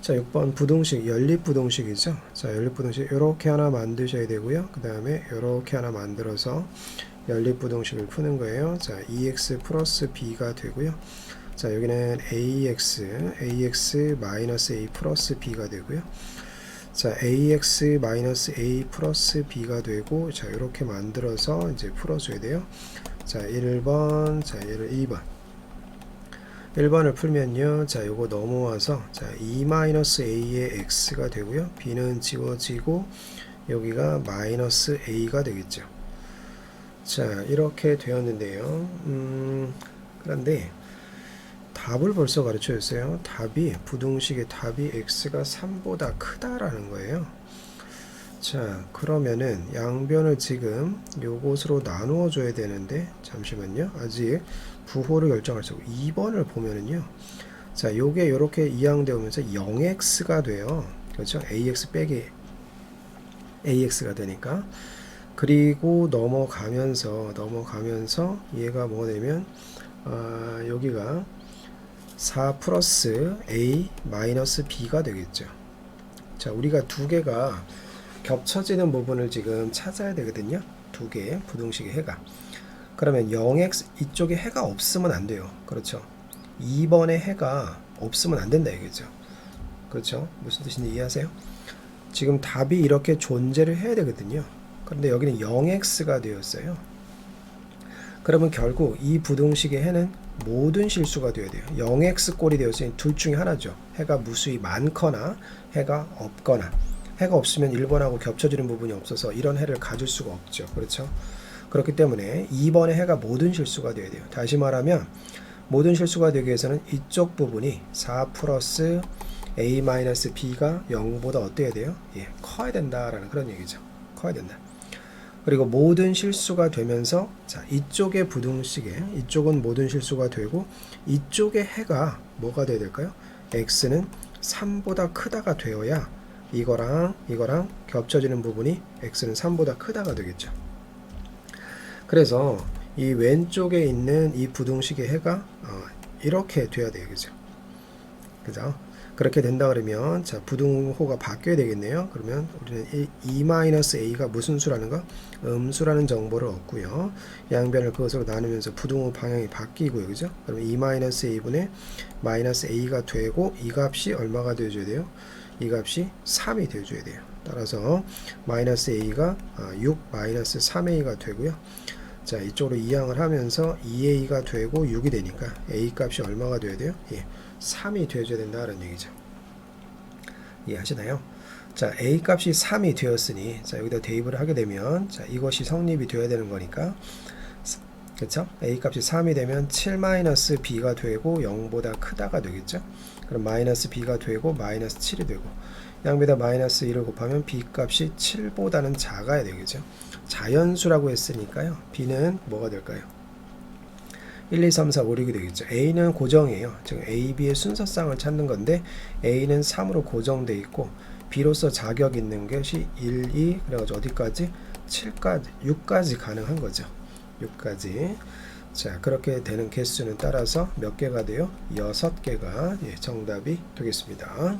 자, 6번 부동식, 연립부동식이죠. 자, 연립부동식 이렇게 하나 만드셔야 되고요. 그 다음에 이렇게 하나 만들어서 연립부동식을 푸는 거예요. 자, 2x 플러스 b가 되고요. 자, 여기는 ax, ax 마이너스 a 플러스 b가 되고요. 자, ax 마이너스 a 플러스 b가 되고, 자, 이렇게 만들어서 이제 풀어줘야 돼요. 자, 1번, 자, 얘를 2번. 1번을 풀면요. 자, 요거 넘어와서 자, 2-a의 x가 되고요. b는 지워지고 여기가 마이너스 a가 되겠죠. 자, 이렇게 되었는데요. 음, 그런데 답을 벌써 가르쳐 줬어요. 답이 부동식의 답이 x가 3보다 크다라는 거예요. 자, 그러면은 양변을 지금 요것으로 나누어 줘야 되는데 잠시만요. 아직 부호를 결정할 수 없고 2번을 보면은요. 자, 요게 요렇게 이항되어 오면서 0x가 돼요. 그렇죠? ax 빼기 ax가 되니까 그리고 넘어가면서 넘어가면서 얘가 뭐가 되면 아, 여기가 4 플러스 a 마이너스 b가 되겠죠. 자, 우리가 두 개가 겹쳐지는 부분을 지금 찾아야 되거든요. 두개 부동식의 해가. 그러면 0x 이쪽에 해가 없으면 안 돼요. 그렇죠? 2번에 해가 없으면 안 된다 이거죠. 그렇죠? 무슨 뜻인지 이해하세요? 지금 답이 이렇게 존재를 해야 되거든요. 그런데 여기는 0x가 되었어요. 그러면 결국 이 부동식의 해는 모든 실수가 되어야 돼요. 0x 꼴이 되었으니 둘 중에 하나죠. 해가 무수히 많거나 해가 없거나 해가 없으면 1번하고 겹쳐지는 부분이 없어서 이런 해를 가질 수가 없죠. 그렇죠? 그렇기 때문에 2번의 해가 모든 실수가 되어야 돼요. 다시 말하면 모든 실수가 되기 위해서는 이쪽 부분이 4 플러스 a 마이너스 b가 0보다 어때야 돼요? 예, 커야 된다라는 그런 얘기죠. 커야 된다. 그리고 모든 실수가 되면서 자 이쪽의 부등식에 이쪽은 모든 실수가 되고 이쪽의 해가 뭐가 돼야 될까요? x는 3보다 크다가 되어야 이거랑 이거랑 겹쳐지는 부분이 x는 3보다 크다가 되겠죠. 그래서 이 왼쪽에 있는 이 부등식의 해가 어, 이렇게 돼야 돼요. 그죠? 그렇게 된다 그러면 자 부등호가 바뀌어야 되겠네요. 그러면 우리는 2-a가 무슨 수라는 거? 음수라는 정보를 얻고요. 양변을 그것으로 나누면서 부등호 방향이 바뀌고요. 그죠? 그럼 2-a분의 마이너스 a가 되고 이 값이 얼마가 되어줘야 돼요? 이 값이 3이 되어줘야 돼요. 따라서 마이너스 a가 6 마이너스 3a가 되고요. 자 이쪽으로 이항을 하면서 2a가 되고 6이 되니까 a 값이 얼마가 되어야 돼요? 예, 3이 되어줘야 된다는 얘기죠. 이해하시나요? 자 a 값이 3이 되었으니 자 여기다 대입을 하게 되면 자 이것이 성립이 되어야 되는 거니까 그렇죠? a 값이 3이 되면 7 마이너스 b가 되고 0보다 크다가 되겠죠? 그럼 마이너스 b가 되고 마이너스 7이 되고 양배다 마이너스 1을 곱하면 b 값이 7보다는 작아야 되겠죠? 자연수라고 했으니까요. b는 뭐가 될까요? 1, 2, 3, 4, 5, 6이 되겠죠. a는 고정이에요. 지금 a, b의 순서상을 찾는 건데 a는 3으로 고정돼 있고 b로서 자격 있는 것이 1, 2 그래가지고 어디까지? 7까지 6까지 가능한 거죠. 6까지 자 그렇게 되는 개수는 따라서 몇 개가 돼요? 6개가 예, 정답이 되겠습니다.